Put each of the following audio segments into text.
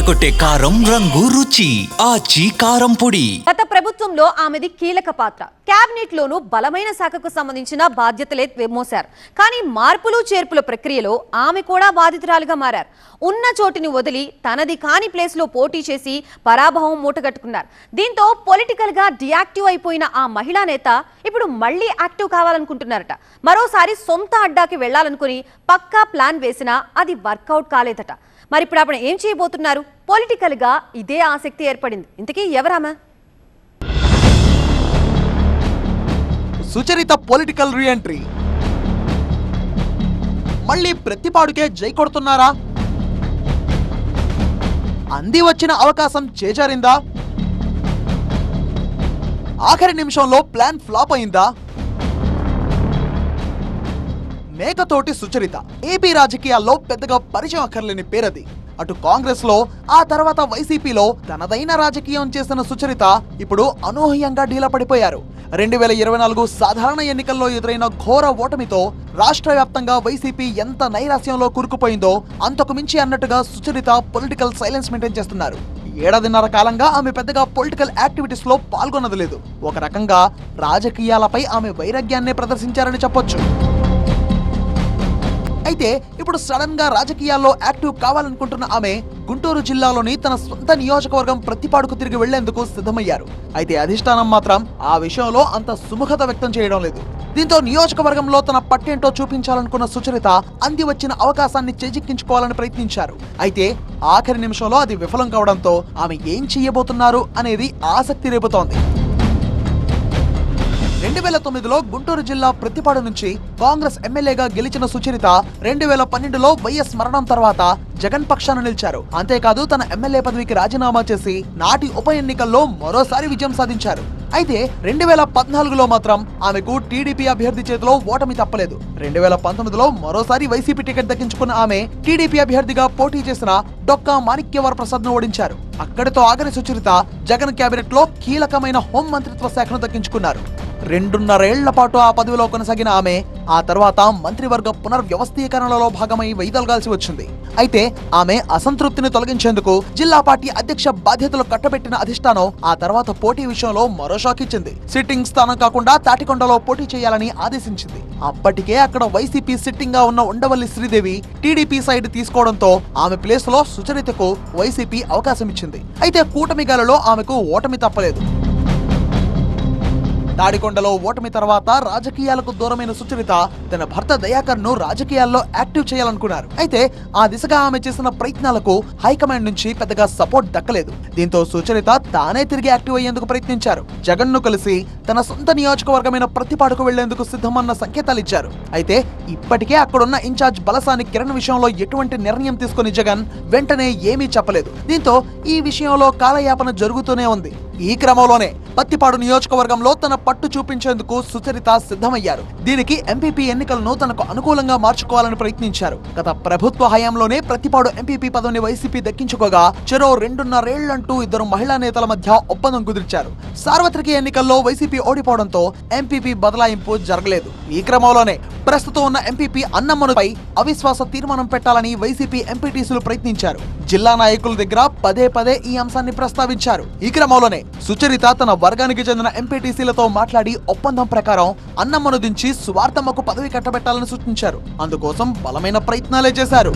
అదరగొట్టే కారం రంగు రుచి ఆచి కారం పొడి. గత ప్రభుత్వంలో ఆమెది కీలక పాత్ర. కేబినెట్ లోను బలమైన శాఖకు సంబంధించిన బాధ్యతలే మోశారు. కానీ మార్పులు చేర్పుల ప్రక్రియలో ఆమె కూడా బాధితురాలుగా మారారు. ఉన్న చోటిని వదిలి తనది కాని ప్లేస్లో పోటీ చేసి పరాభవం మూటగట్టుకున్నారు. దీంతో పొలిటికల్గా డియాక్టివ్ అయిపోయిన ఆ మహిళా నేత ఇప్పుడు మళ్ళీ యాక్టివ్ కావాలనుకుంటున్నారట. మరోసారి సొంత అడ్డాకి వెళ్ళాలనుకుని పక్కా ప్లాన్ వేసినా అది వర్కౌట్ కాలేదట. మరి ఇప్పుడు ఆవిడ ఏం చేయబోతున్నారు? పొలిటికల్గా ఇదే ఆసక్తి ఏర్పడింది. ఇంతకీ ఎవరామా సుచరిత పొలిటికల్ రీఎంట్రీ మళ్ళీ ప్రతిపాడుకే జై కొడుతున్నారా? అంది వచ్చిన అవకాశం చేజారిందా? ఆఖరి నిమిషంలో ప్లాన్ ఫ్లాప్ అయిందా? మేకతోటి సుచరిత. ఏపీ రాజకీయాల్లో పెద్దగా పరిచయం అక్కర్లేని పేరది. అటు కాంగ్రెస్లో ఆ తర్వాత వైసీపీలో తనదైన రాజకీయం చేసిన సుచరిత ఇప్పుడు అనూహ్యంగా ఢీలా పడిపోయారు. రెండు వేల ఇరవై నాలుగు సాధారణ ఎన్నికల్లో ఎదురైన ఘోర ఓటమితో రాష్ట్ర వ్యాప్తంగా వైసీపీ ఎంత నైరాస్యంలో కూరుకుపోయిందో అంతకు మించి అన్నట్టుగా సుచరిత పొలిటికల్ సైలెన్స్ మెయింటైన్ చేస్తున్నారు. ఏడాదిన్నర కాలంగా ఆమె పెద్దగా పొలిటికల్ యాక్టివిటీస్లో పాల్గొన్నది లేదు. ఒక రకంగా రాజకీయాలపై ఆమె వైరాగ్యాన్నే ప్రదర్శించారని చెప్పొచ్చు. అయితే ఇప్పుడు సడన్గా రాజకీయాల్లో యాక్టివ్ కావాలనుకుంటున్న ఆమె గుంటూరు జిల్లాలోని తన సొంత నియోజకవర్గం ప్రతిపాడుకు తిరిగి వెళ్ళేందుకు సిద్ధమయ్యారు. అయితే అధిష్టానం మాత్రం ఆ విషయంలో అంత సుముఖత వ్యక్తం చేయడం లేదు. దీంతో నియోజకవర్గంలో తన పట్టేంటో చూపించాలనుకున్న సుచరిత అంది వచ్చిన అవకాశాన్ని చేజిక్కించుకోవాలని ప్రయత్నించారు. అయితే ఆఖరి నిమిషంలో అది విఫలం కావడంతో ఆమె ఏం చేయబోతున్నారు అనేది ఆసక్తి రేపుతోంది. రెండు వేల తొమ్మిదిలో గుంటూరు జిల్లా ప్రతిపాడు నుంచి కాంగ్రెస్ ఎమ్మెల్యేగా గెలిచిన సుచరిత రెండు వేల పన్నెండులో వైఎస్ మరణం తర్వాత జగన్ పక్షాన నిలిచారు. అంతేకాదు తన ఎమ్మెల్యే పదవికి రాజీనామా చేసి నాటి ఉప ఎన్నికల్లో మరోసారి విజయం సాధించారు. అయితే రెండు వేల పద్నాలుగులో మాత్రం ఆమెకు టీడీపీ అభ్యర్థి చేతిలో ఓటమి తప్పలేదు. రెండు వేల పంతొమ్మిదిలో మరోసారి వైసీపీ టికెట్ దక్కించుకున్న ఆమె టీడీపీ అభ్యర్థిగా పోటీ చేసిన డొక్కా మాణిక్యవర ప్రసాద్ను ఓడించారు. అక్కడితో ఆగని సుచరిత జగన్ కేబినెట్లో కీలకమైన హోం మంత్రిత్వ శాఖను దక్కించుకున్నారు. రెండున్నరేళ్ళ పాటు ఆ పదవిలో కొనసాగిన ఆమె ఆ తర్వాత మంత్రివర్గ పునర్వ్యవస్థీకరణలో భాగమై వైదొలగాల్సి వచ్చింది. అయితే ఆమె అసంతృప్తిని తొలగించేందుకు జిల్లా పార్టీ అధ్యక్ష బాధ్యతలు కట్టబెట్టిన అధిష్టానం ఆ తర్వాత పోటీ విషయంలో మరో షాక్ ఇచ్చింది. సిట్టింగ్ స్థానం కాకుండా తాటికొండలో పోటీ చేయాలని ఆదేశించింది. అప్పటికే అక్కడ వైసీపీ సిట్టింగ్గా ఉన్న ఉండవల్లి శ్రీదేవి టీడీపీ సైడ్ తీసుకోవడంతో ఆమె ప్లేస్లో సుచరితకు వైసీపీ అవకాశం ఇచ్చింది. అయితే కూటమి గాలలో ఆమెకు ఓటమి తప్పలేదు. తాడికొండలో ఓటమి తర్వాత రాజకీయాలకు దూరమైన సుచరిత తన భర్త దయాకర్ను రాజకీయాల్లో యాక్టివ్ చేయాలనుకున్నారు. అయితే ఆ దిశగా ఆమె చేసిన ప్రయత్నాలకు హైకమాండ్ నుంచి పెద్దగా సపోర్ట్ దక్కలేదు. దీంతో సుచరిత తానే తిరిగి యాక్టివ్ అయ్యేందుకు ప్రయత్నించారు. జగన్ను కలిసి తన సొంత నియోజకవర్గమైన ప్రతిపాడుకు వెళ్ళేందుకు సిద్ధమన్న సంకేతాలు ఇచ్చారు. అయితే ఇప్పటికే అక్కడున్న ఇన్ఛార్జ్ బలసాని కిరణ్ విషయంలో ఎటువంటి నిర్ణయం తీసుకుని జగన్ వెంటనే ఏమీ చెప్పలేదు. దీంతో ఈ విషయంలో కాలయాపన జరుగుతూనే ఉంది. ఈ క్రమంలోనే పత్తిపాడు నియోజకవర్గంలో తన పట్టు చూపించేందుకు సుచరిత సిద్ధమయ్యారు. దీనికి ఎంపీపీ ఎన్నికలను తనకు అనుకూలంగా మార్చుకోవాలని ప్రయత్నించారు. గత ప్రభుత్వ హయాంలోనే ప్రతిపాడు ఎంపీపీ పదవిని వైసీపీ దక్కించుకోగా చెరో రెండున్నరేళ్ళంటూ ఇద్దరు మహిళా నేతల మధ్య ఒప్పందం కుదిర్చారు. సార్వత్రిక ఎన్నికల్లో వైసీపీ ఓడిపోవడంతో ఎంపీపీ బదలాయింపు జరగలేదు. ఈ క్రమంలోనే ప్రస్తుతం ఉన్న ఎంపీపీ అన్నమ్మనుపై అవిశ్వాస తీర్మానం పెట్టాలని వైసీపీ ఎంపీటీసీలు ప్రయత్నించారు. జిల్లా నాయకుల దగ్గర పదే పదే ఈ అంశాన్ని ప్రస్తావించారు. ఈ క్రమంలోనే సుచరిత తన వర్గానికి చెందిన ఎంపీటీసీలతో మాట్లాడి ఒప్పందం ప్రకారం అన్నమ్మను దించి స్వార్థమ్మకు పదవి కట్టబెట్టాలని సూచించారు. అందుకోసం బలమైన ప్రయత్నాలే చేశారు.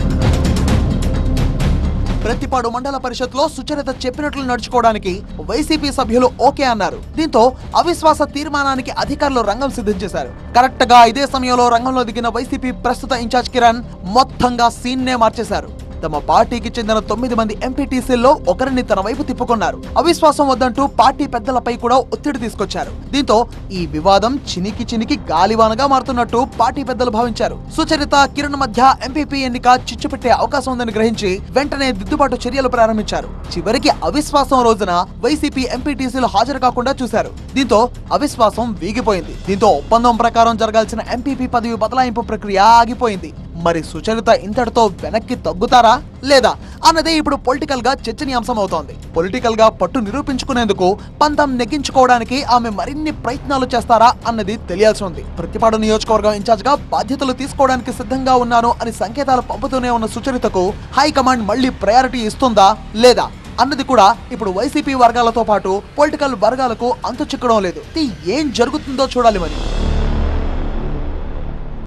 ప్రతిపాడు మండల పరిషత్లో సుచరిత చెప్పినట్లు నడుచుకోవడానికి వైసీపీ సభ్యులు ఓకే అన్నారు. దీంతో అవిశ్వాస తీర్మానానికి అధికారులు రంగం సిద్ధం చేశారు. కరెక్ట్గా ఇదే సమయంలో రంగంలో దిగిన వైసీపీ ప్రస్తుత ఇన్ఛార్జ్ కిరణ్ మొత్తంగా సీన్ నే మార్చేశారు. తమ పార్టీకి చెందిన తొమ్మిది మంది ఎంపీటీసీల్లో ఒకరిని తన వైపు తిప్పుకున్నారు. అవిశ్వాసం వద్దంటూ పార్టీ పెద్దలపై కూడా ఒత్తిడి తీసుకొచ్చారు. దీంతో ఈ వివాదం చినికి చినికి గాలివానగా మారుతున్నట్టు పార్టీ పెద్దలు భావించారు. సుచరిత కిరణ్ మధ్య ఎంపీపీ ఎన్నిక చిచ్చు పెట్టే అవకాశం ఉందని గ్రహించి వెంటనే దిద్దుబాటు చర్యలు ప్రారంభించారు. చివరికి అవిశ్వాసం రోజున వైసీపీ ఎంపీటీసీలు హాజరు కాకుండా చూశారు. దీంతో అవిశ్వాసం వీగిపోయింది. దీంతో ఒప్పందం ప్రకారం జరగాల్సిన ఎంపీపీ పదవి బదలాయింపు ప్రక్రియ ఆగిపోయింది. మరి సుచరిత ఇంతటితో వెనక్కి తగ్గుతారా లేదా అన్నదే ఇప్పుడు పొలిటికల్గా చర్చనీయాంశం అవుతోంది పొలిటికల్గా పట్టు నిరూపించుకునేందుకు పంతం నెగ్గించుకోవడానికి ఆమె మరిన్ని ప్రయత్నాలు చేస్తారా అన్నది తెలియాల్సి ఉంది. ప్రతిపాడు నియోజకవర్గం ఇన్ఛార్జ్గా బాధ్యతలు తీసుకోవడానికి సిద్ధంగా ఉన్నాను అని సంకేతాలు పంపుతూనే ఉన్న సుచరితకు హైకమాండ్ మళ్ళీ ప్రయారిటీ ఇస్తుందా లేదా అన్నది కూడా ఇప్పుడు వైసీపీ వర్గాలతో పాటు పొలిటికల్ వర్గాలకు అంతు చిక్కడం లేదు. ఇది ఏం జరుగుతుందో చూడాలి మరి.